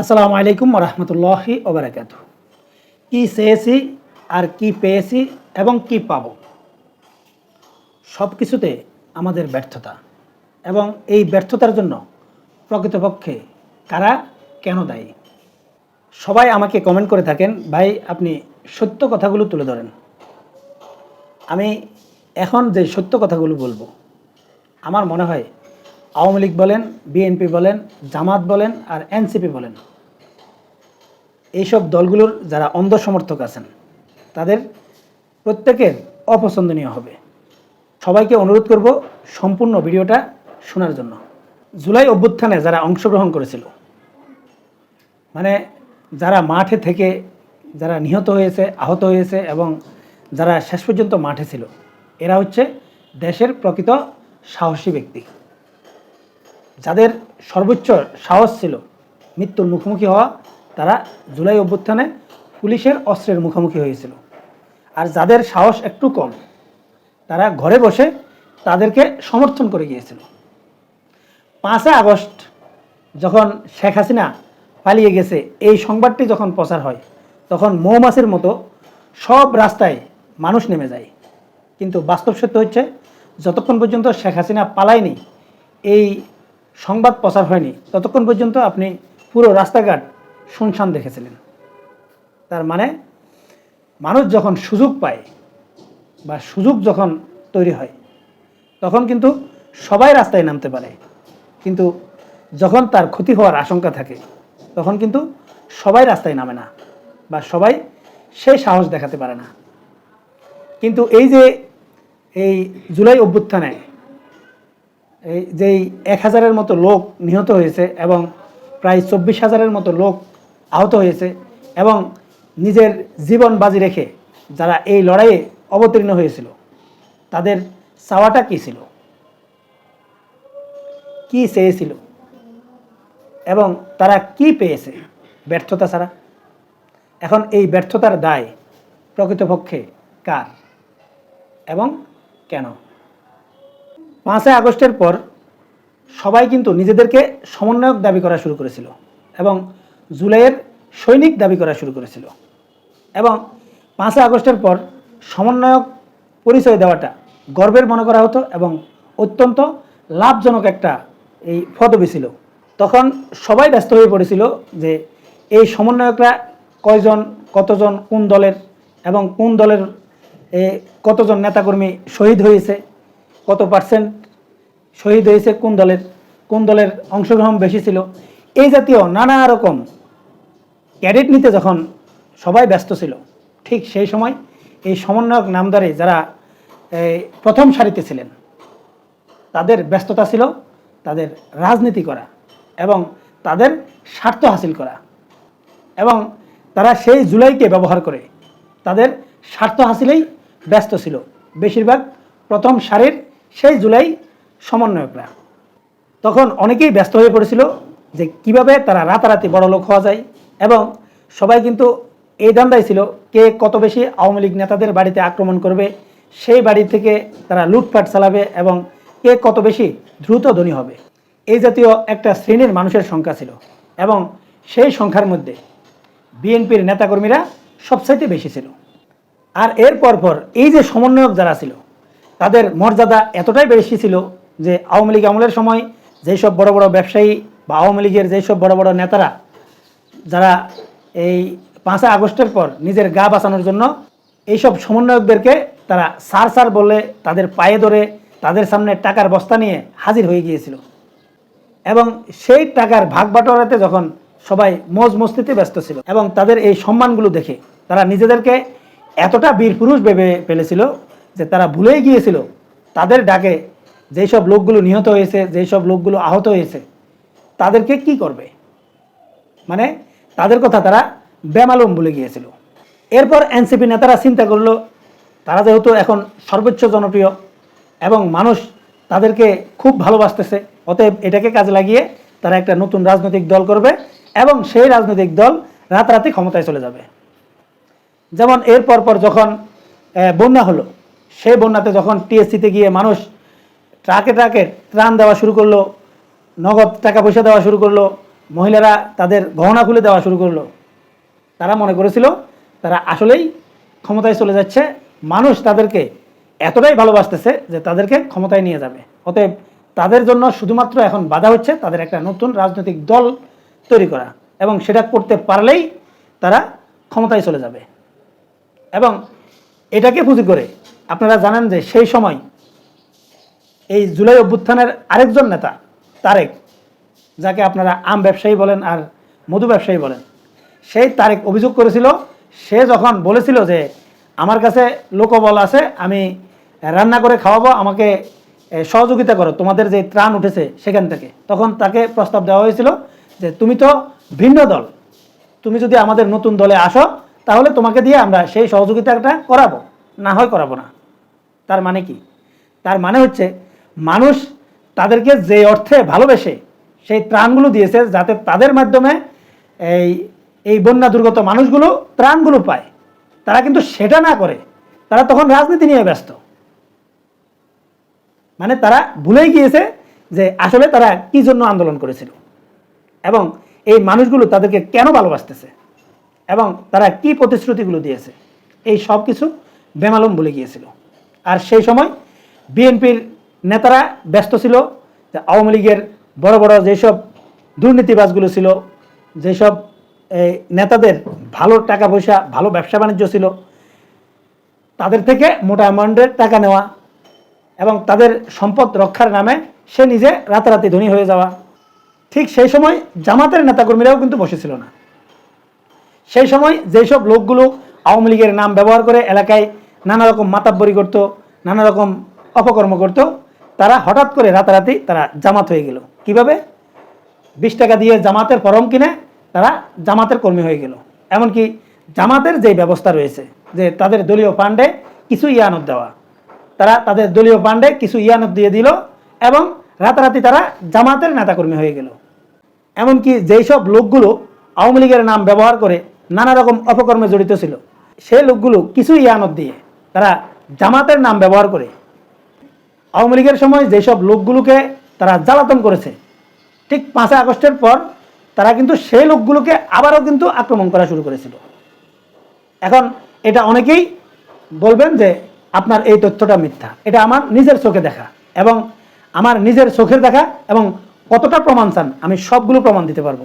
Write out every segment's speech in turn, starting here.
আসসালামু আলাইকুম রহমতুল্লাহি ওবরাকাত কি চেয়েছি আর কি পেয়েছি এবং কি পাব? সব কিছুতে আমাদের ব্যর্থতা এবং এই ব্যর্থতার জন্য প্রকৃতপক্ষে কারা কেন দায়ী? সবাই আমাকে কমেন্ট করে থাকেন, ভাই, আপনি সত্য কথাগুলো তুলে ধরেন। আমি এখন যে সত্য কথাগুলো বলব, আমার মনে হয় আওয়ামী লীগ বলেন, বিএনপি বলেন, জামাত বলেন আর এনসিপি বলেন। এইসব দলগুলোর যারা অন্ধ সমর্থক আছেন, তাদের প্রত্যেকের অপছন্দনীয় হবে। সবাইকে অনুরোধ করব সম্পূর্ণ ভিডিওটা শোনার জন্য। জুলাই অভ্যুত্থানে যারা অংশগ্রহণ করেছিল মানে যারা মাঠে থেকে যারা নিহত হয়েছে, আহত হয়েছে এবং যারা শেষ পর্যন্ত মাঠে ছিল, এরা হচ্ছে দেশের প্রকৃত সাহসী ব্যক্তি। যাদের সর্বোচ্চ সাহস ছিল মৃত্যুর মুখোমুখি হওয়া, তারা জুলাই অভ্যুত্থানে পুলিশের অস্ত্রের মুখোমুখি হয়েছিল। আর যাদের সাহস একটু কম, তারা ঘরে বসে তাদেরকে সমর্থন করে গিয়েছিল। পাঁচই আগস্ট যখন শেখ হাসিনা পালিয়ে গেছে, এই সংবাদটি যখন প্রচার হয়, তখন মৌমাছির মতো সব রাস্তায় মানুষ নেমে যায়। কিন্তু বাস্তব সত্য হচ্ছে, যতক্ষণ পর্যন্ত শেখ হাসিনা পালায়নি, এই সংবাদ প্রচার হয়নি। ততক্ষণ পর্যন্ত আপনি পুরো রাস্তাঘাট শুনশান দেখেছিলেন। তার মানে মানুষ যখন সুযোগ পায় বা সুযোগ যখন তৈরি হয়, তখন কিন্তু সবাই রাস্তায় নামতে পারে। কিন্তু যখন তার ক্ষতি হওয়ার আশঙ্কা থাকে, তখন কিন্তু সবাই রাস্তায় নামে না বা সবাই সেই সাহস দেখাতে পারে না। কিন্তু এই যে এই জুলাই অভ্যুত্থানে এই যেই এক হাজারের মতো লোক নিহত হয়েছে এবং প্রায় চব্বিশ হাজারের মতো লোক আহত হয়েছে এবং নিজের জীবন বাজি রেখে যারা এই লড়াইয়ে অবতীর্ণ হয়েছিল, তাদের চাওয়াটা কী ছিল? কি চেয়েছিল? এবং তারা কি পেয়েছে ব্যর্থতা ছাড়া? এখন এই ব্যর্থতার দায় প্রকৃতপক্ষে কার এবং কেন? পাঁচই আগস্টের পর সবাই কিন্তু নিজেদেরকে সমন্বয়ক দাবি করা শুরু করেছিল এবং জুলাইয়ের সৈনিক দাবি করা শুরু করেছিল এবং পাঁচই আগস্টের পর সমন্বয়ক পরিচয় দেওয়াটা গর্বের মনে করা হতো এবং অত্যন্ত লাভজনক একটা এই পদবি ছিল। তখন সবাই ব্যস্ত হয়ে পড়েছিল যে এই সমন্বয়করা কয়জন, কতজন, কোন দলের এবং কোন দলের কতজন নেতাকর্মী শহীদ হয়েছে কত পার্সেন্ট শহীদ হয়েছে, কোন দলের কোন দলের অংশগ্রহণ বেশি ছিল? এই জাতীয় নানা রকম ক্যাডেট নিতে যখন সবাই ব্যস্ত ছিল, ঠিক সেই সময় এই সমন্বয়ক নামদারে যারা প্রথম সারিতে ছিলেন, তাদের ব্যস্ততা ছিল, তাদের রাজনীতি করা এবং তাদের স্বার্থ হাসিল করা এবং তারা সেই জুলাইকে ব্যবহার করে তাদের স্বার্থ হাসিলেই ব্যস্ত ছিল। বেশিরভাগ প্রথম সারির সেই জুলাই সমন্বয়করা তখন অনেকেই ব্যস্ত হয়ে পড়েছিল যে কীভাবে তারা রাতারাতি বড় লোক হওয়া যায় এবং সবাই কিন্তু এই ধান্দায় ছিল কে কত বেশি আওয়ামী লীগ নেতাদের বাড়িতে আক্রমণ করবে, সেই বাড়ি থেকে তারা লুটপাট চালাবে এবং কে কত বেশি দ্রুত ধনী হবে। এই জাতীয় একটা শ্রেণির মানুষের সংখ্যা ছিল এবং সেই সংখ্যার মধ্যে বিএনপির নেতাকর্মীরা সবচাইতে বেশি ছিল। আর এর পর এই যে সমন্বয়ক যারা ছিল তাদের মর্যাদা এতটাই বেশি ছিল যে আওয়ামী লীগ আমলের সময় যেই সব বড় বড় ব্যবসায়ী বা আওয়ামী লীগের যেই সব বড় বড় নেতারা, যারা এই পাঁচই আগস্টের পর নিজের গা বাঁচানোর জন্য এইসব সমন্বয়কদেরকে তারা সার সার বলে তাদের পায়ে ধরে তাদের সামনে টাকার বস্তা নিয়ে হাজির হয়ে গিয়েছিল। এবং সেই টাকার ভাগ বাটোয়ারাতে যখন সবাই মজ মস্তিতে ব্যস্ত ছিল এবং তাদের এই সম্মানগুলো দেখে তারা নিজেদেরকে এতটা বীর পুরুষ ভেবে ফেলেছিল যে তারা ভুলেই গিয়েছিল, তাদের ডাকে যেই সব লোকগুলো নিহত হয়েছে যেই সব লোকগুলো আহত হয়েছে, তাদেরকে কি করবে? মানে তাদের কথা তারা বেমালুম ভুলে গিয়েছিল। এরপর এনসিপি নেতারা চিন্তা করল, তারা যেহেতু এখন সর্বোচ্চ জনপ্রিয় এবং মানুষ তাদেরকে খুব ভালোবাসতেছে, অতএব এটাকে কাজে লাগিয়ে তারা একটা নতুন রাজনৈতিক দল করবে এবং সেই রাজনৈতিক দল রাতারাতি ক্ষমতায় চলে যাবে। যেমন এর পর যখন বন্যা হলো সেই বন্যাতে যখন টিএসসিতে গিয়ে মানুষ ট্রাকে ট্রাকে ত্রাণ দেওয়া শুরু করল, নগদ টাকা পয়সা দেওয়া শুরু করল, মহিলারা তাদের গহনা খুলে দেওয়া শুরু করল, তারা মনে করেছিল তারা আসলেই ক্ষমতায় চলে যাচ্ছে। মানুষ তাদেরকে এতটাই ভালোবাসতেছে যে তাদেরকে ক্ষমতায় নিয়ে যাবে। অতএব তাদের জন্য শুধুমাত্র এখন বাধা হচ্ছে তাদের একটা নতুন রাজনৈতিক দল তৈরি করা এবং সেটা করতে পারলেই তারা ক্ষমতায় চলে যাবে। এবং এটাকে পুঁজি করে আপনারা জানেন যে সেই সময় এই জুলাই অভ্যুত্থানের আরেকজন নেতা, তারেক, যাকে আপনারা আম ব্যবসায়ী বলেন আর মধু ব্যবসায়ী বলেন, সেই তারেক অভিযোগ করেছিল। সে যখন বলেছিল যে আমার কাছে লোকবল আছে, আমি রান্না করে খাওয়াবো, আমাকে সহযোগিতা করো, তোমাদের যে ত্রাণ উঠেছে সেখান থেকে। তখন তাকে প্রস্তাব দেওয়া হয়েছিল যে তুমি তো ভিন্ন দল, তুমি যদি আমাদের নতুন দলে আসো, তাহলে তোমাকে দিয়ে আমরা সেই সহযোগিতাটা করাবো। না হয় করাবো না। তার মানে কি? তার মানে হচ্ছে মানুষ তাদেরকে যে অর্থে ভালোবেসে সেই ত্রাণগুলো দিয়েছে যাতে তাদের মাধ্যমে এই এই বন্যা দুর্গত মানুষগুলো ত্রাণগুলো পায়। তারা কিন্তু সেটা না করে, তারা তখন রাজনীতি নিয়ে ব্যস্ত। মানে তারা ভুলেই গিয়েছে যে আসলে তারা কি জন্য আন্দোলন করেছিল এবং এই মানুষগুলো তাদেরকে কেন ভালোবাসতেছে এবং তারা কি প্রতিশ্রুতিগুলো দিয়েছে, এই সব কিছু বেমালুম ভুলে গিয়েছিল। আর সেই সময় বিএনপির নেতারা ব্যস্ত ছিল আওয়ামী লীগের বড় বড় যেসব দুর্নীতিবাজগুলো ছিল যেসব এই, নেতাদের ভালো টাকা পয়সা ভালো ব্যবসা বাণিজ্য ছিল তাদের থেকে মোটা অ্যামাউন্টের টাকা নেওয়া এবং তাদের সম্পদ রক্ষার নামে সে নিজে রাতারাতি ধনী হয়ে যাওয়া। ঠিক সেই সময় জামাতের নেতাকর্মীরাও কিন্তু বসেছিল না। সেই সময় যেসব লোকগুলো আওয়ামী লীগের নাম ব্যবহার করে এলাকায় নানা রকম মাতাব্বরি করত, নানা রকম অপকর্ম করত, তারা হঠাৎ করে রাতারাতি তারা জামাত হয়ে গেল। কীভাবে? বিশ টাকা দিয়ে জামাতের ফরম কিনে তারা জামাতের কর্মী হয়ে গেল। এমনকি জামাতের যে ব্যবস্থা রয়েছে, যে তাদের দলীয় ফান্ডে কিছু ইয়ানত দেওয়া, তারা তাদের দলীয় ফান্ডে কিছু ইয়ানত দিয়ে দিল এবং রাতারাতি তারা জামাতের নেতাকর্মী হয়ে গেল। এমনকি যেই সব লোকগুলো আওয়ামী লীগের নাম ব্যবহার করে নানা রকম অপকর্মে জড়িত ছিল, সেই লোকগুলো কিছু ইয়ানত দিয়ে তারা জামাতের নাম ব্যবহার করে। আওয়ামী লীগের সময় যেসব লোকগুলোকে তারা জ্বালাতন করেছে, ঠিক পাঁচই আগস্টের পর তারা কিন্তু সেই লোকগুলোকে আবারও কিন্তু আক্রমণ করা শুরু করেছিল। এখন এটা অনেকেই বলবেন যে আপনার এই তথ্যটা মিথ্যা। এটা আমার নিজের চোখে দেখা এবং আমার নিজের চোখের দেখা এবং কতটা প্রমাণ চান আমি সবগুলো প্রমাণ দিতে পারব।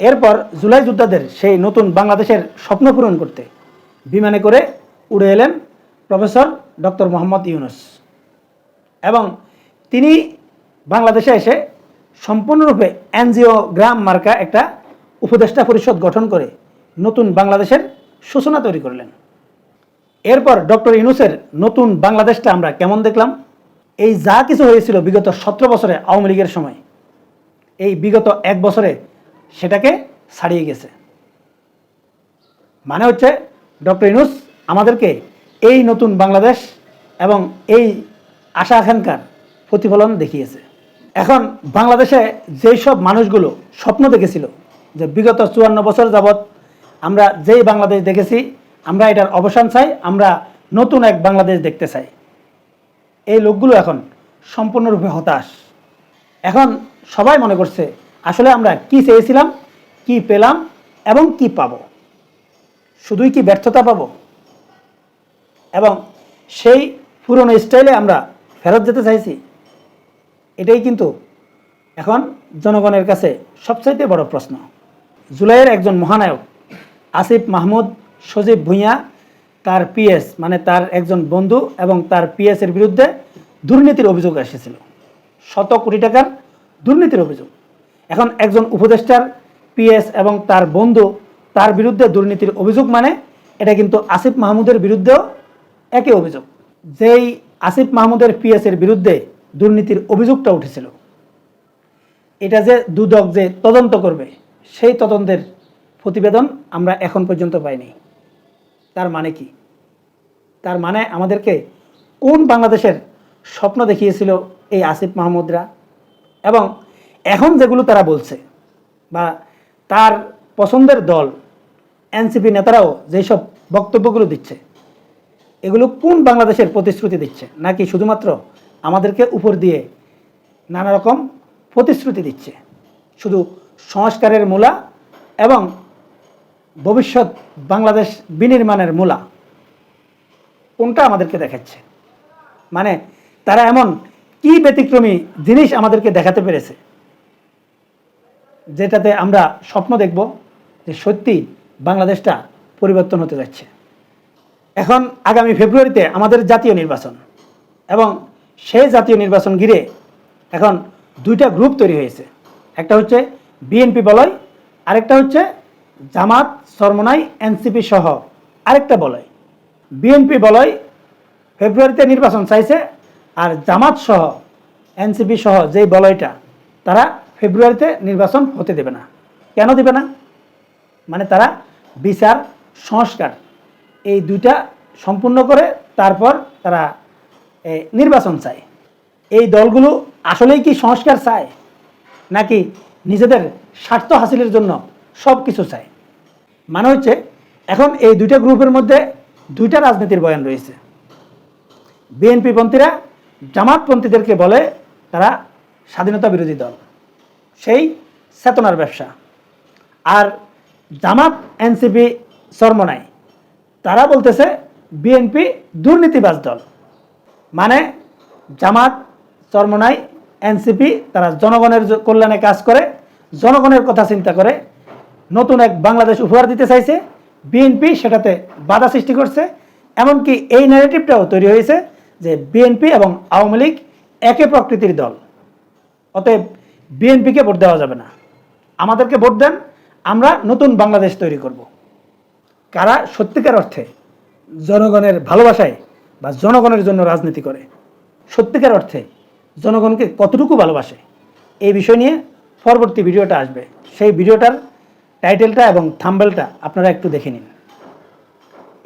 এরপর জুলাই যোদ্ধাদের সেই নতুন বাংলাদেশের স্বপ্ন পূরণ করতে বিমানে করে উড়ে এলেন প্রফেসর ডক্টর মোহাম্মদ ইউনুস। এবং তিনি বাংলাদেশে এসে সম্পূর্ণরূপে এনজিও গ্রাম মার্কা একটা উপদেষ্টা পরিষদ গঠন করে নতুন বাংলাদেশের সূচনা তৈরি করলেন। এরপর ডক্টর ইউনুসের নতুন বাংলাদেশটা আমরা কেমন দেখলাম? এই যা কিছু হয়েছিল বিগত সতেরো বছরে আওয়ামী লীগের সময়, এই বিগত এক বছরে সেটাকে ছাড়িয়ে গেছে। মানে হচ্ছে ডক্টর ইনুস আমাদেরকে এই নতুন বাংলাদেশ এবং এই আশা আকাঙ্ক্ষার প্রতিফলন দেখিয়েছে। এখন বাংলাদেশে যেই সব মানুষগুলো স্বপ্ন দেখেছিল যে বিগত চুয়ান্ন বছর যাবৎ আমরা যেই বাংলাদেশ দেখেছি, আমরা এটার অবসান চাই, আমরা নতুন এক বাংলাদেশ দেখতে চাই। এই লোকগুলো এখন সম্পূর্ণরূপে হতাশ। এখন সবাই মনে করছে, আসলে আমরা কি চেয়েছিলাম, কি পেলাম এবং কি পাবো? শুধুই কি ব্যর্থতা পাবো? এবং সেই পুরনো স্টাইলে আমরা ফেরত যেতে চাইছি, এটাই কিন্তু এখন জনগণের কাছে সবচাইতে বড় প্রশ্ন। জুলাইয়ের একজন মহানায়ক আসিফ মাহমুদ, সজীব ভূঁইয়া, তার পিএস মানে তার একজন বন্ধু এবং তার পিএস এর বিরুদ্ধে দুর্নীতির অভিযোগ এসেছিল। শত কোটি টাকার দুর্নীতির অভিযোগ। এখন একজন উপদেষ্টার পিএস এবং তার বন্ধু তার বিরুদ্ধে দুর্নীতির অভিযোগ মানে এটা কিন্তু আসিফ মাহমুদের বিরুদ্ধেও একই অভিযোগ। যেই আসিফ মাহমুদের পিএস এর বিরুদ্ধে দুর্নীতির অভিযোগটা উঠেছিল। এটা যে দুদক যে তদন্ত করবে, সেই তদন্তের প্রতিবেদন আমরা এখন পর্যন্ত পাইনি। তার মানে কি? তার মানে আমাদেরকে কোন বাংলাদেশের স্বপ্ন দেখিয়েছিল এই আসিফ মাহমুদরা? এবং এখন যেগুলো তারা বলছে, বা তার পছন্দের দল, এনসিপি নেতারাও যেসব বক্তব্যগুলো দিচ্ছে এগুলো কোন বাংলাদেশের প্রতিশ্রুতি দিচ্ছে? নাকি শুধুমাত্র আমাদেরকে উপর দিয়ে নানা রকম প্রতিশ্রুতি দিচ্ছে? শুধু সংস্কারের মূলা এবং ভবিষ্যৎ বাংলাদেশ বিনির্মাণের মূলা কোনটা আমাদেরকে দেখাচ্ছে? মানে তারা এমন কি ব্যতিক্রমী জিনিস আমাদেরকে দেখাতে পেরেছে? যেটাতে আমরা স্বপ্ন দেখব যে সত্যি বাংলাদেশটা পরিবর্তন হতে যাচ্ছে। এখন আগামী ফেব্রুয়ারিতে আমাদের জাতীয় নির্বাচন। এবং সেই জাতীয় নির্বাচন ঘিরে এখন দুইটা গ্রুপ তৈরি হয়েছে। একটা হচ্ছে বিএনপি বলয়, আরেকটা হচ্ছে জামাত সরমনাই, এনসিপি সহ আরেকটা বলয়। বিএনপি বলয় ফেব্রুয়ারিতে নির্বাচন চাইছে আর জামাত সহ, এনসিপি সহ যেই বলয়টা, তারা ফেব্রুয়ারিতে নির্বাচন হতে দেবে না। কেন দেবে না? মানে তারা বিচার, সংস্কার এই দুইটা সম্পূর্ণ করে তারপর তারা নির্বাচন চায়। এই দলগুলো আসলেই কি সংস্কার চায়? নাকি নিজেদের স্বার্থ হাসিলের জন্য সব কিছু চায়? মানে হচ্ছে, এখন এই দুইটা গ্রুপের মধ্যে দুইটা রাজনীতির বয়ান রয়েছে। বিএনপি পন্থীরা জামাতপন্থীদেরকে বলে তারা স্বাধীনতা বিরোধী দল। সেই চেতনার ব্যবসা। আর জামাত, এনসিপি, চরমনাই তারা বলতেছে, বিএনপি দুর্নীতিবাজ দল। মানে জামাত, চরমনাই, এনসিপি, তারা জনগণের কল্যাণে কাজ করে, জনগণের কথা চিন্তা করে, নতুন এক বাংলাদেশ উপহার দিতে চাইছে। বিএনপি সেটাতে বাধা সৃষ্টি করছে। এমনকি এই ন্যারেটিভটাও তৈরি হয়েছে যে বিএনপি এবং আওয়ামী লীগ একে প্রকৃতির দল। অতএব বিএনপিকে ভোট দেওয়া যাবে না। আমাদেরকে ভোট দেন, আমরা নতুন বাংলাদেশ তৈরি করব। কারা? সত্যিকার অর্থে জনগণের ভালোবাসায় বা জনগণের জন্য রাজনীতি করে। সত্যিকার অর্থে জনগণকে কতটুকু ভালোবাসে? এই বিষয় নিয়ে পরবর্তী ভিডিওটা আসবে। সেই ভিডিওটার টাইটেলটা এবং থাম্বেলটা আপনারা একটু দেখে নিন।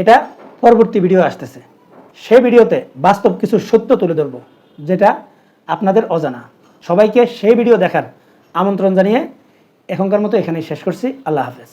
এটা পরবর্তী ভিডিও আসতেছে। সেই ভিডিওতে বাস্তব কিছু সত্য তুলে ধরবো, যেটা আপনাদের অজানা। সবাইকে সেই ভিডিও দেখার আমন্ত্রণ জানিয়ে এখনকার মতো এখানেই শেষ করছি। আল্লাহ হাফেজ।